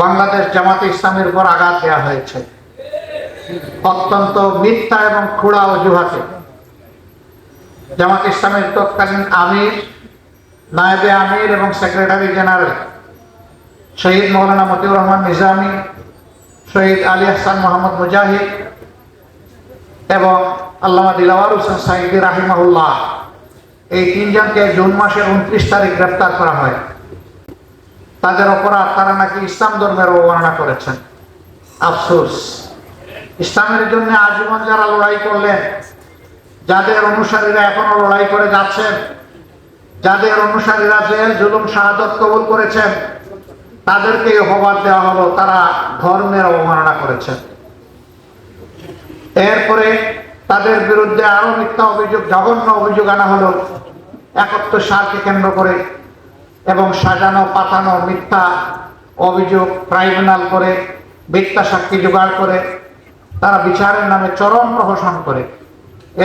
বাংলাদেশ জামাতে ইসলামের উপর আঘাত দেওয়া হয়েছে। অত্যন্ত মিথ্যা এবং খুড়া অজুহাতে। জামাত ইসলামের তৎকালীন আমির, নায়েবে আমির এবং সেক্রেটারি জেনারেল শহীদ মৌলানা মতিউর রহমান নিজামী, শহীদ আলী হাসান মোহাম্মদ মুজাহিদ এবং আল্লামা দিলাওয়ার হোসেন সাইদি রাহিমাহুল্লাহ। এই তিনজনকে জুন মাসের উনত্রিশ তারিখ গ্রেপ্তার করা হয়। তাদের অপরাধ তারা নাকি ইসলাম ধর্মের অবমাননা করেছেন। আফসোস। ইসলামের জন্য আজীবন যারা লড়াই করলেন, যাদের অনুসারীরা এখনও লড়াই করে যাচ্ছেন, যাদের অনুসারীরা জেল, জুলুম, শাহাদত কবুল করেছেন, তাদেরকে অপবাদ দেওয়া হলো, তারা ধর্মের অবমাননা করেছেন। এরপরে তাদের বিরুদ্ধে আরও মিথ্যা অভিযোগ, জঘন্য অভিযোগ আনা হলো। একাত্তর সালকে কেন্দ্র করে এবং সাজানো পাতানো মিথ্যা অভিযোগ ট্রাইব্যুনাল করে, মিথ্যা সাক্ষী জোগাড় করে, তারা বিচারের নামে চরম প্রহসন করে।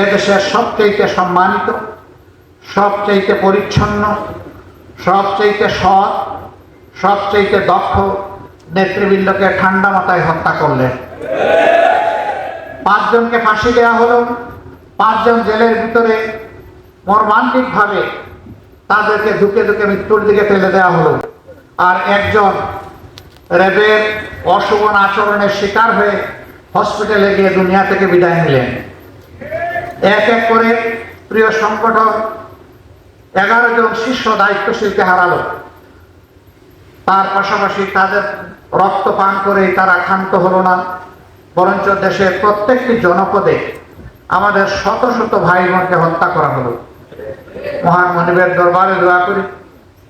এদেশের সবচেয়ে সম্মানিত সবচেয়ে পরিচ্ছন্ন সবচেয়ে সৎ সবচেয়ে দক্ষ নেতৃবৃন্দকে ঠান্ডা মাথায় হত্যা করলেন। পাঁচজনকে ফাঁসি দেওয়া হলো, পাঁচজন জেলের ভিতরে মর্মান্তিকভাবে তাদেরকে ধুকে ধুকে মৃত্যুর দিকে ফেলে দেওয়া হলো। আর একজন র্যাবের অশোভন আচরণের শিকার হয়ে হসপিটালে গিয়ে দুনিয়া থেকে বিদায় নিলেন। এক এক করে প্রিয় সংগঠন এগারো জন শীর্ষ দায়িত্বশীলকে হারালো। তার পাশাপাশি তাদের রক্ত পান করে তারা ক্ষান্ত হলো না। বরঞ্চ দেশের প্রত্যেকটি জনপদে আমাদের শত শত ভাই বোনকে হত্যা করা হলো। মহান মনিবের দরবারে দোয়া করি।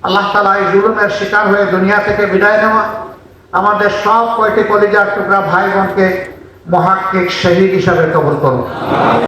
আল্লাহ তালা এই জুলুমের শিকার হয়ে দুনিয়া থেকে বিদায় নেওয়া। আমাদের সব কয়টি কলিজার টুকরা ভাই বোনকে মহাক্ষিক শহীদ হিসাবে কবল করুন।